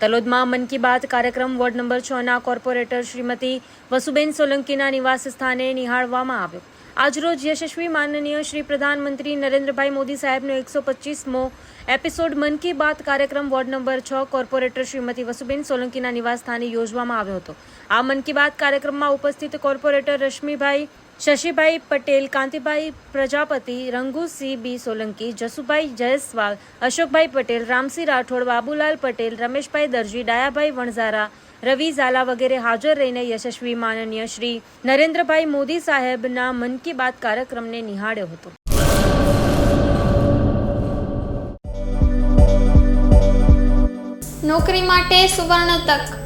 તલોદમાં મન કી બાત કાર્યક્રમ ward number છના કોર્પોરેટર શ્રીમતી વસુબેન સોલંકીના નિવાસ સ્થાને નિહાળવામાં આવ્યો. આજરોજ યશસ્વી માનનીય શ્રી પ્રધાનમંત્રી નરેન્દ્રભાઈ મોદી સાહેબનો એકસો પચીસમો એપિસોડ મન કી બાત કાર્યક્રમ વોર્ડ નંબર છ કોર્પોરેટર શ્રીમતી વસુબેન સોલંકીના નિવાસ સ્થાને યોજવામાં આવ્યો હતો. આ મન કી બાત કાર્યક્રમમાં ઉપસ્થિત કોર્પોરેટર રશ્મિભાઈ શશીભાઈ પટેલ, કાંતિભાઈ પ્રજાપતિ રંગુસિંહ બી સોલંકી, જસુભાઈ જયસ્વાલ, અશોકભાઈ પટેલ રામસિંહ રાઠોડ, બાબુલાલ પટેલ, રમેશભાઈ દરજી, ડાયાભાઈ વણઝારા, રવિ ઝાલા વગેરે હાજર રહીને યશસ્વી માનનીય શ્રી નરેન્દ્રભાઈ મોદી સાહેબના મન કી બાત કાર્યક્રમને નિહાળ્યો હતો. નોકરી માટે સુવર્ણ તક